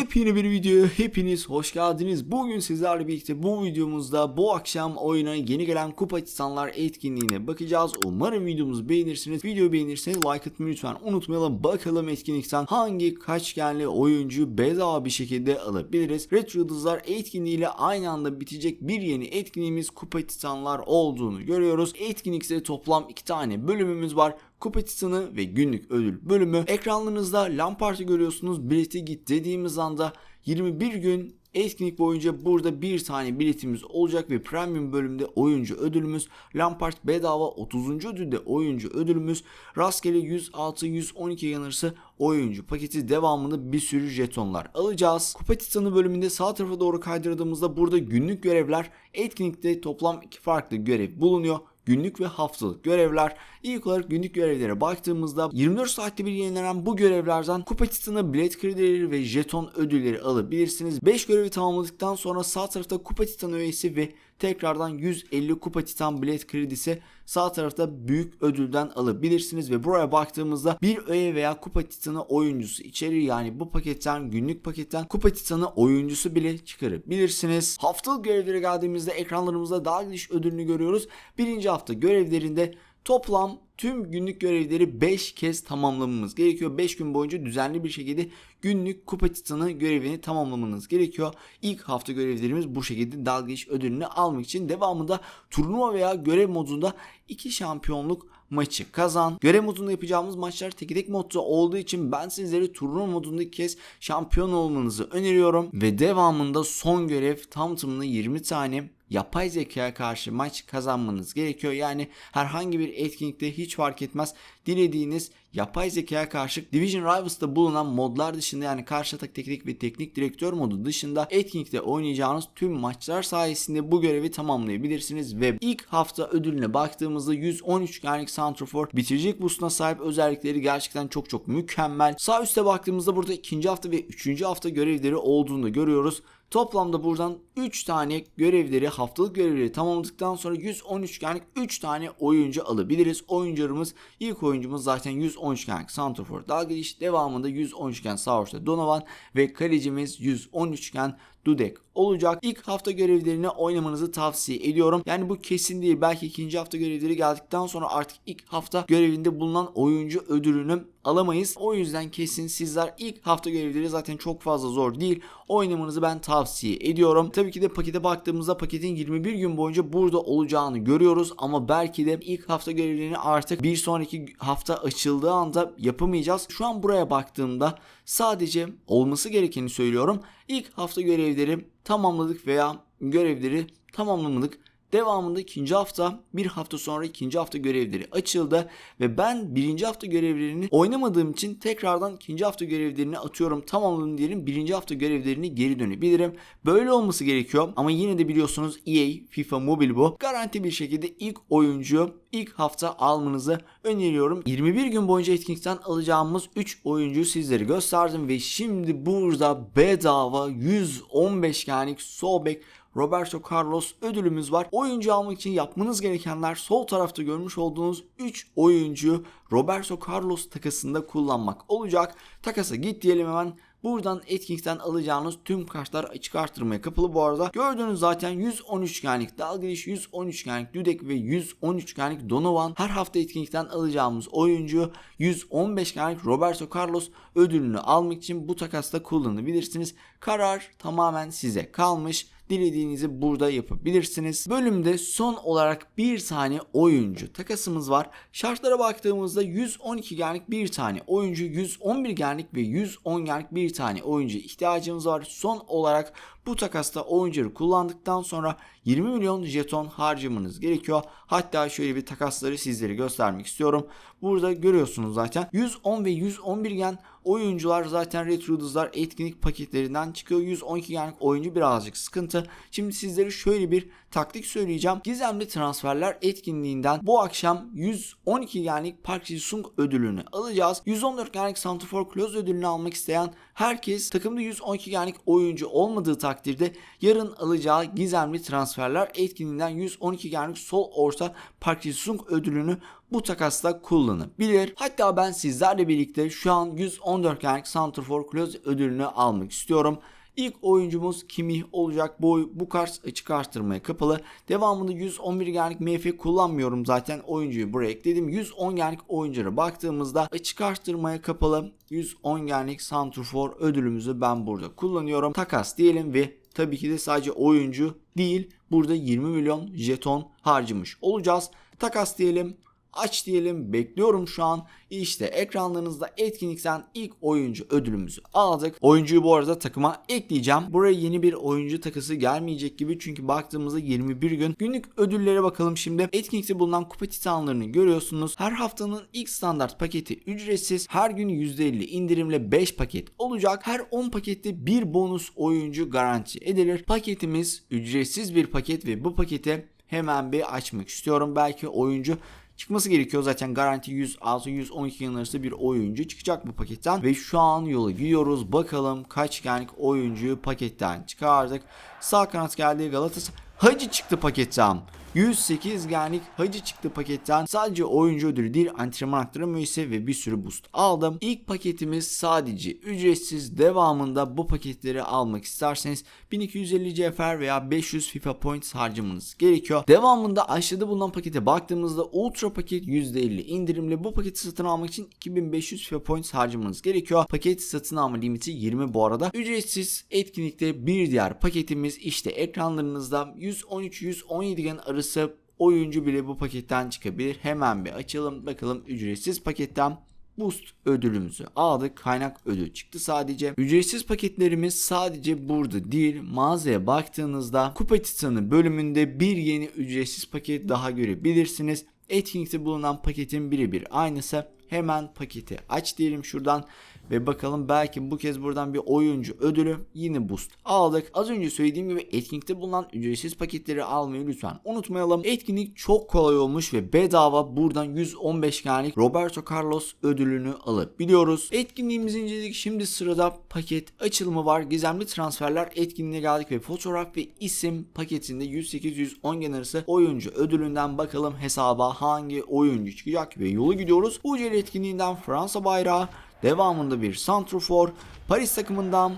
Yepyeni bir videoya hepiniz hoş geldiniz. Bugün sizlerle birlikte bu videomuzda bu akşam oyuna yeni gelen Kupa Titanlar etkinliğine bakacağız. Umarım videomuzu beğenirsiniz. Videoyu beğenirseniz like atmayı lütfen unutmayalım. Bakalım etkinlikten hangi kaçgenli oyuncu bedava bir şekilde alabiliriz. Retro Yıldızlar etkinliğiyle aynı anda bitecek bir yeni etkinliğimiz Kupa Titanlar olduğunu görüyoruz. Etkinlikte toplam iki tane bölümümüz var. Kupa Titanı ve günlük ödül bölümü. Ekranlarınızda Lampard'ı görüyorsunuz. Bileti git dediğimiz anda 21 gün etkinlik boyunca burada bir tane biletimiz olacak ve premium bölümde oyuncu ödülümüz, Lampard bedava 30. ödülde oyuncu ödülümüz, rastgele 106-112 yanarsı oyuncu paketi devamında bir sürü jetonlar alacağız. Kupa Titanı bölümünde sağ tarafa doğru kaydırdığımızda burada günlük görevler etkinlikte toplam iki farklı görev bulunuyor günlük ve haftalık görevler. İlk olarak günlük görevlere baktığımızda 24 saatte bir yenilenen bu görevlerden kupa titanı bilet kredileri ve jeton ödülleri alabilirsiniz. 5 görevi tamamladıktan sonra sağ tarafta kupa titanı üyesi ve tekrardan 150 kupa titan bilet kredisi sağ tarafta büyük ödülden alabilirsiniz ve buraya baktığımızda bir öğe veya kupa titanı oyuncusu içerir yani bu paketten günlük paketten kupa titanı oyuncusu bile çıkarabilirsiniz. Haftalık görevlere geldiğimizde ekranlarımızda daha geniş ödülünü görüyoruz. Birinci hafta görevlerinde toplam tüm günlük görevleri 5 kez tamamlamamız gerekiyor. 5 gün boyunca düzenli bir şekilde günlük kupa titanı görevini tamamlamanız gerekiyor. İlk hafta görevlerimiz bu şekilde dalga iş ödülünü almak için devamında turnuva veya görev modunda 2 şampiyonluk maçı kazan. Görev modunda yapacağımız maçlar tek tek modda olduğu için ben sizlere turnuva modunda ilk kez şampiyon olmanızı öneriyorum. Ve devamında son görev tam tamına 20 tane yapay zekaya karşı maç kazanmanız gerekiyor. Yani herhangi bir etkinlikte hiç fark etmez. Dilediğiniz yapay zekaya karşı Division Rivals'ta bulunan modlar dışında yani karşı atak teknik ve teknik direktör modu dışında etkinlikte oynayacağınız tüm maçlar sayesinde bu görevi tamamlayabilirsiniz ve ilk hafta ödülüne baktığımızda 113 genlik Santrofor bitiricilik boostuna sahip özellikleri gerçekten çok çok mükemmel. Sağ üstte baktığımızda burada ikinci hafta ve üçüncü hafta görevleri olduğunu görüyoruz. Toplamda buradan 3 tane görevleri haftalık görevleri tamamladıktan sonra 113 genlik 3 tane oyuncu alabiliriz. Oyuncularımız ilk oyuncumuz zaten 113 genlik Santrofor Dalglish devamında 113 gen Savaş'ta Donovan ve kalecimiz 113 gen Dudek olacak. İlk hafta görevlerini oynamanızı tavsiye ediyorum. Yani bu kesin değil. Belki ikinci hafta görevleri geldikten sonra artık ilk hafta görevinde bulunan oyuncu ödülünü alamayız. O yüzden kesin sizler ilk hafta görevleri zaten çok fazla zor değil. Oynamanızı ben tavsiye ediyorum. Tabii ki de pakete baktığımızda paketin 21 gün boyunca burada olacağını görüyoruz ama belki de ilk hafta görevlerini artık bir sonraki hafta açıldığı anda yapamayacağız. Şu an buraya baktığımda sadece olması gerekeni söylüyorum. İlk hafta görevleri tamamladık veya görevleri tamamlamadık. Devamında ikinci hafta bir hafta sonra ikinci hafta görevleri açıldı ve ben birinci hafta görevlerini oynamadığım için tekrardan ikinci hafta görevlerini atıyorum tamamladım diyelim birinci hafta görevlerini geri dönebilirim. Böyle olması gerekiyor ama yine de biliyorsunuz EA FIFA Mobile bu garanti bir şekilde ilk oyuncu ilk hafta almanızı öneriyorum. 21 gün boyunca etkinlikten alacağımız 3 oyuncuyu sizlere gösterdim ve şimdi burada bedava 115 genlik sol bek Roberto Carlos ödülümüz var. Oyuncu almak için yapmanız gerekenler sol tarafta görmüş olduğunuz 3 oyuncu Roberto Carlos takasında kullanmak olacak. Takasa git diyelim hemen. Buradan etkinlikten alacağınız tüm kartlar açık artırmaya kapalı bu arada. Gördüğünüz zaten 113 genlik Dalglish, 113 genlik Dudek ve 113 genlik Donovan. Her hafta etkinlikten alacağımız oyuncu 115 genlik Roberto Carlos ödülünü almak için bu takasta kullanabilirsiniz. Karar tamamen size kalmış dilediğinizi burada yapabilirsiniz. Bölümde son olarak bir tane oyuncu takasımız var. Şartlara baktığımızda 112 genlik bir tane oyuncu, 111 genlik ve 110 genlik bir tane oyuncu ihtiyacımız var. Son olarak bu takasta oyuncuları kullandıktan sonra 20 milyon jeton harcamanız gerekiyor. Hatta şöyle bir takasları sizlere göstermek istiyorum. Burada görüyorsunuz zaten 110 ve 111 gen oyuncular zaten Retro Yıldızlar etkinlik paketlerinden çıkıyor. 112 genlik oyuncu birazcık sıkıntı. Şimdi sizlere şöyle bir taktik söyleyeceğim. Gizemli transferler etkinliğinden bu akşam 112 genlik Park Ji-sung ödülünü alacağız. 114 genlik Santifor Close ödülünü almak isteyen herkes takımda 112 genlik oyuncu olmadığı takdirde takdirde yarın alacağı gizemli transferler etkinliğinden 112 genlik sol orta Park Ji-sung ödülünü bu takasla kullanabilir. Hatta ben sizlerle birlikte şu an 114 genlik Santrfor Close ödülünü almak istiyorum. İlk oyuncumuz Kimi olacak. Bu, bu kart açık arttırmaya kapalı. Devamında 111 genlik MF kullanmıyorum zaten. Oyuncuyu buraya ekledim. 110 genlik oyunculara baktığımızda açık arttırmaya kapalı 110 genlik Santrfor ödülümüzü ben burada kullanıyorum. Takas diyelim ve tabii ki de sadece oyuncu değil. Burada 20 milyon jeton harcamış olacağız. Takas diyelim. Aç diyelim bekliyorum şu an. İşte ekranlarınızda etkinlikten ilk oyuncu ödülümüzü aldık. Oyuncuyu bu arada takıma ekleyeceğim. Buraya yeni bir oyuncu takısı gelmeyecek gibi çünkü baktığımızda 21 gün. Günlük ödüllere bakalım şimdi. Etkinlikte bulunan kupa titanlarını görüyorsunuz. Her haftanın ilk standart paketi ücretsiz. Her gün %50 indirimle 5 paket olacak. Her 10 pakette bir bonus oyuncu garanti edilir. Paketimiz ücretsiz bir paket ve bu pakete hemen bir açmak istiyorum. Belki oyuncu çıkması gerekiyor. Zaten garanti 106-112 yıl arası bir oyuncu çıkacak bu paketten. Ve şu an yola gidiyoruz. Bakalım kaç genlik oyuncuyu paketten çıkardık. Sağ kanat geldi Galatasaray. Hacı çıktı paketten. 108 genlik hacı çıktı paketten. Sadece oyuncu ödülü değil antrenman aktarımı ise ve bir sürü boost aldım. İlk paketimiz sadece ücretsiz. Devamında bu paketleri almak isterseniz 1250 CFR veya 500 FIFA points harcamanız gerekiyor. Devamında aşağıda bulunan pakete baktığımızda ultra paket %50 indirimli. Bu paketi satın almak için 2500 FIFA points harcamanız gerekiyor. Paket satın alma limiti 20 bu arada. Ücretsiz etkinlikte bir diğer paketimiz işte ekranlarınızda 113-117 gen arası oyuncu bile bu paketten çıkabilir. Hemen bir açalım bakalım ücretsiz paketten Boost ödülümüzü aldık. Kaynak ödül çıktı sadece. Ücretsiz paketlerimiz sadece burada değil. Mağazaya baktığınızda Kupa Titanı bölümünde bir yeni ücretsiz paket daha görebilirsiniz. Etkinlikte bulunan paketin birebir aynısı. Hemen paketi aç diyelim şuradan ve bakalım belki bu kez buradan bir oyuncu ödülü yine boost aldık. Az önce söylediğim gibi etkinlikte bulunan ücretsiz paketleri almayı lütfen unutmayalım. Etkinlik çok kolay olmuş ve bedava buradan 115 genlik Roberto Carlos ödülünü alabiliyoruz. Etkinliğimizi inceledik. Şimdi sırada paket açılımı var. Gizemli transferler etkinliğine geldik ve fotoğraf ve isim paketinde 108-110 gen arası oyuncu ödülünden bakalım hesaba hangi oyuncu çıkacak ve yolu gidiyoruz. UCL etkinliğinden Fransa bayrağı Devamında bir santrofor Paris takımından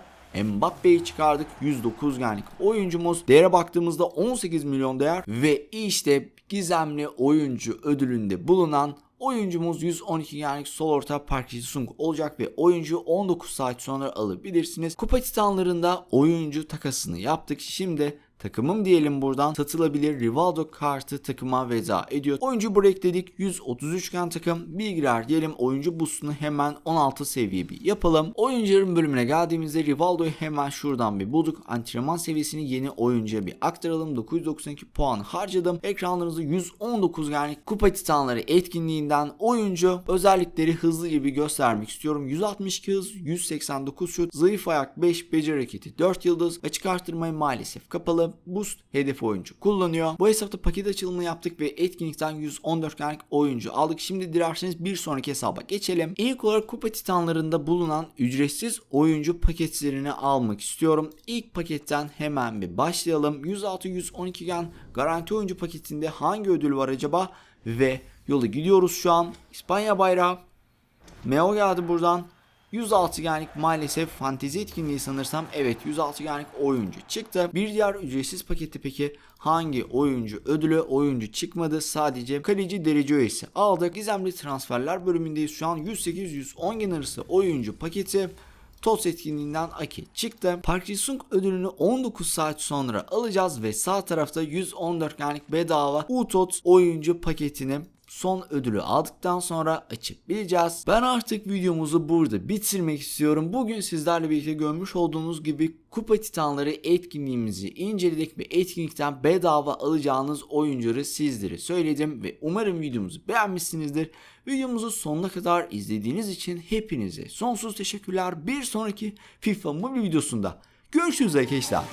Mbappe'yi çıkardık. 109 genlik oyuncumuz. Değere baktığımızda 18 milyon değer ve işte gizemli oyuncu ödülünde bulunan Oyuncumuz 112 genlik sol orta Park Ji-sung olacak ve oyuncu 19 saat sonra alabilirsiniz. Kupa Titanlarında oyuncu takasını yaptık. Şimdi takımım diyelim buradan satılabilir Rivaldo kartı takıma veda ediyor. Oyuncu buraya ekledik 133 gen takım bilgiler diyelim oyuncu boostunu hemen 16 seviye bir yapalım. Oyuncuların bölümüne geldiğimizde Rivaldo'yu hemen şuradan bir bulduk. Antrenman seviyesini yeni oyuncuya bir aktaralım. 992 puan harcadım. Ekranlarınızda 119 genlik kupa titanları etkinliğinden oyuncu özellikleri hızlıca bir göstermek istiyorum. 162 hız, 189 şut, zayıf ayak 5, beceri hareketi 4 yıldız, açık arttırmayı maalesef kapalı boost hedef oyuncu kullanıyor. Bu hesapta paket açılımını yaptık ve etkinlikten 114 genlik oyuncu aldık. Şimdi dilerseniz bir sonraki hesaba geçelim. İlk olarak kupa titanlarında bulunan ücretsiz oyuncu paketlerini almak istiyorum. İlk paketten hemen bir başlayalım. 106-112 gen garanti oyuncu paketinde hangi ödül var acaba? Ve yolu gidiyoruz şu an. İspanya bayrağı. Meo geldi buradan. 106 genlik maalesef fantezi etkinliği sanırsam evet 106 genlik oyuncu çıktı. Bir diğer ücretsiz paketi peki hangi oyuncu ödülü oyuncu çıkmadı sadece kaleci derece üyesi aldık. Gizemli transferler bölümündeyiz şu an 108-110 gen arası oyuncu paketi. TOTS etkinliğinden Aki çıktı. Park Ji-sung ödülünü 19 saat sonra alacağız ve sağ tarafta 114 genlik bedava UTOTS oyuncu paketini son ödülü aldıktan sonra açıp bileceğiz. Ben artık videomuzu burada bitirmek istiyorum. Bugün sizlerle birlikte görmüş olduğunuz gibi Kupa Titanları etkinliğimizi inceledik ve etkinlikten bedava alacağınız oyuncuları sizlere söyledim ve umarım videomuzu beğenmişsinizdir. Videomuzu sonuna kadar izlediğiniz için hepinize sonsuz teşekkürler. Bir sonraki FIFA Mobile videosunda görüşürüz arkadaşlar.